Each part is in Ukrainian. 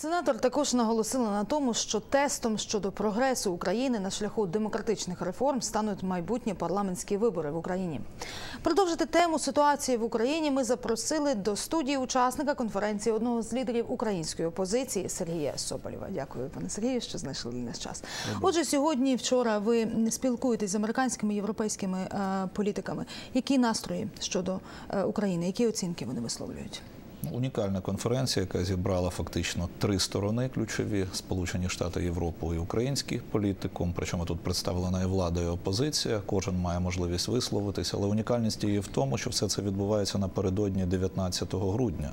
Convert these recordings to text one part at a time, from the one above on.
Сенатор також наголосила на тому, що тестом щодо прогресу України на шляху демократичних реформ стануть майбутні парламентські вибори в Україні. Продовжити тему ситуації в Україні ми запросили до студії учасника конференції одного з лідерів української опозиції Сергія Соболєва. Дякую, пане Сергію, що знайшли для нас час. Отже, сьогодні, вчора, ви спілкуєтесь з американськими європейськими е, політиками. Які настрої щодо е, України? Які оцінки вони висловлюють? Унікальна конференція, яка зібрала фактично три сторони ключові: Сполучені Штати Європу і український політикум. Причому тут представлена і влада, і опозиція. Кожен має можливість висловитися, але унікальність її в тому, що все це відбувається напередодні 19 грудня.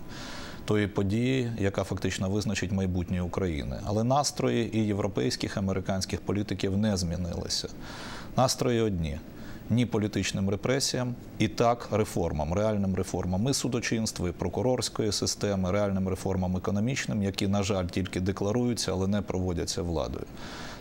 Тої події, яка фактично визначить майбутнє України, але настрої і європейських і американських політиків не змінилися. Настрої одні ні політичним репресіям, і так реформам, реальним реформам і судочинства, і прокурорської системи, реальним реформам економічним, які, на жаль, тільки декларуються, але не проводяться владою.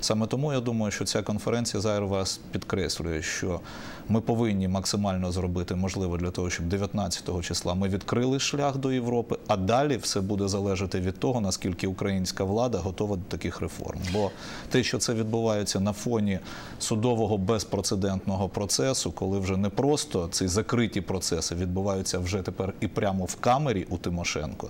Саме тому я думаю, що ця конференція зараз вас підкреслює, що ми повинні максимально зробити можливе для того, щоб 19 числа ми відкрили шлях до Європи, а далі все буде залежати від того, наскільки українська влада готова до таких реформ. Бо те, що це відбувається на фоні судового безпрецедентного процесу, коли вже не просто ці закриті процеси відбуваються вже тепер і прямо в камері у Тимошенко.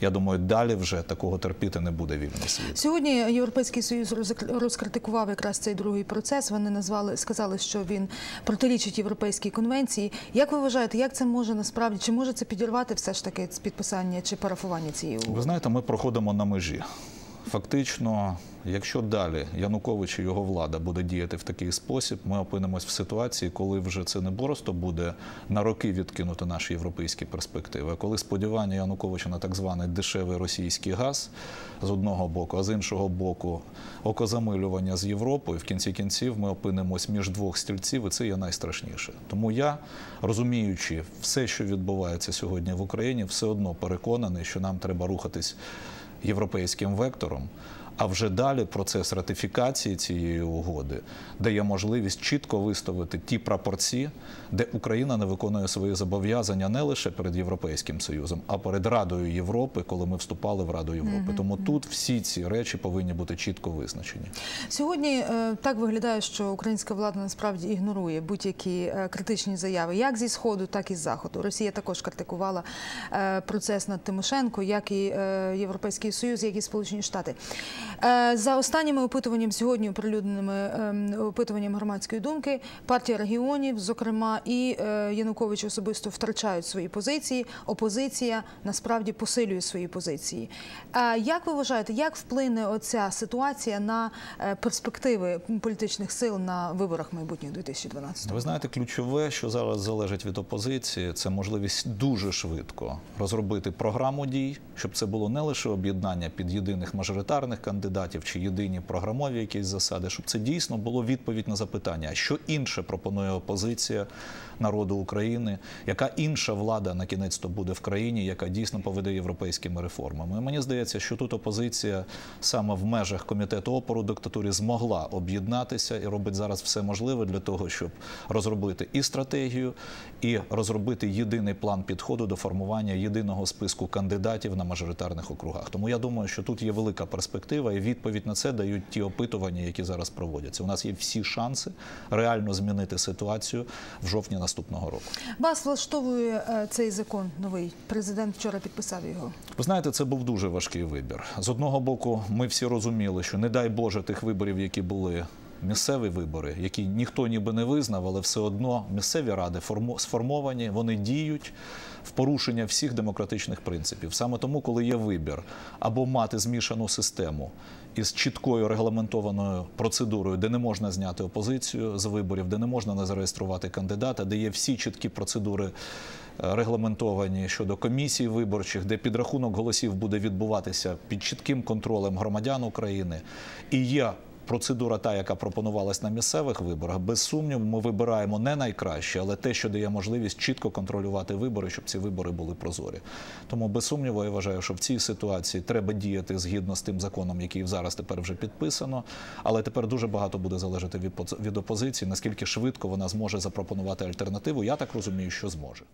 Я думаю, далі вже такого терпіти не буде вільний світ. Сьогодні Європейський союз розк- розкритикував якраз цей другий процес. Вони назвали, сказали, що він протирічить європейській конвенції. Як ви вважаєте, як це може насправді? Чи може це підірвати все ж таки підписання чи парафування цієї Ви знаєте, ми проходимо на межі. Фактично, якщо далі Янукович і його влада буде діяти в такий спосіб, ми опинимось в ситуації, коли вже це не просто буде на роки відкинути наші європейські перспективи, а коли сподівання Януковича на так званий дешевий російський газ з одного боку, а з іншого боку, окозамилювання з Європою, в кінці кінців ми опинимось між двох стільців, і це є найстрашніше. Тому я, розуміючи все, що відбувається сьогодні в Україні, все одно переконаний, що нам треба рухатись європейським вектором. А вже далі процес ратифікації цієї угоди дає можливість чітко виставити ті прапорці, де Україна не виконує свої зобов'язання не лише перед Європейським Союзом, а перед Радою Європи, коли ми вступали в Раду Європи. Тому тут всі ці речі повинні бути чітко визначені. Сьогодні е, так виглядає, що українська влада насправді ігнорує будь-які е, критичні заяви, як зі сходу, так і з заходу. Росія також критикувала е, процес над Тимошенко, як і Європейський Союз, як і Сполучені Штати. Е, За останніми опитуваннями сьогодні оприлюдненими ем, опитуванням громадської думки, партія регіонів, зокрема, і е, Янукович особисто втрачають свої позиції. Опозиція насправді посилює свої позиції. Як ви вважаєте, як вплине оця ситуація на е, перспективи політичних сил на виборах майбутніх 2012 Ви знаєте, ключове, що зараз залежить від опозиції, це можливість дуже швидко розробити програму дій, щоб це було не лише об'єднання під єдиних мажоритарних кандидатів чи єдині програмові якісь засади, щоб це дійсно було відповідь на запитання, що інше пропонує опозиція народу України, яка інша влада на кінець то буде в країні, яка дійсно поведе європейськими реформами. Мені здається, що тут опозиція саме в межах комітету опору диктатурі змогла об'єднатися і робить зараз все можливе для того, щоб розробити і стратегію, і розробити єдиний план підходу до формування єдиного списку кандидатів на мажоритарних округах. Тому я думаю, що тут є велика перспектива, і відповідь на це дають ті опитування, які зараз проводяться. У нас є всі шанси реально змінити ситуацію в жовтні наступного року. Вас влаштовує е, цей закон новий. Президент вчора підписав його. Ви знаєте, це був дуже важкий вибір. З одного боку, ми всі розуміли, що не дай Боже тих виборів, які були. Місцеві вибори, які ніхто ніби не визнав, але все одно місцеві ради сформовані, вони діють в порушення всіх демократичних принципів. Саме тому, коли є вибір або мати змішану систему із чіткою регламентованою процедурою, де не можна зняти опозицію з виборів, де не можна не зареєструвати кандидата, де є всі чіткі процедури е, регламентовані щодо комісій виборчих, де підрахунок голосів буде відбуватися під чітким контролем громадян України, і є процедура, та яка пропонувалась на місцевих виборах, без сумніву, ми вибираємо не найкраще, але те, що дає можливість чітко контролювати вибори, щоб ці вибори були прозорі. Тому без сумніву, я вважаю, що в цій ситуації треба діяти згідно з тим законом, який зараз тепер вже підписано. Але тепер дуже багато буде залежати від поз- опозиції, наскільки швидко вона зможе запропонувати альтернативу. Я так розумію, що зможе.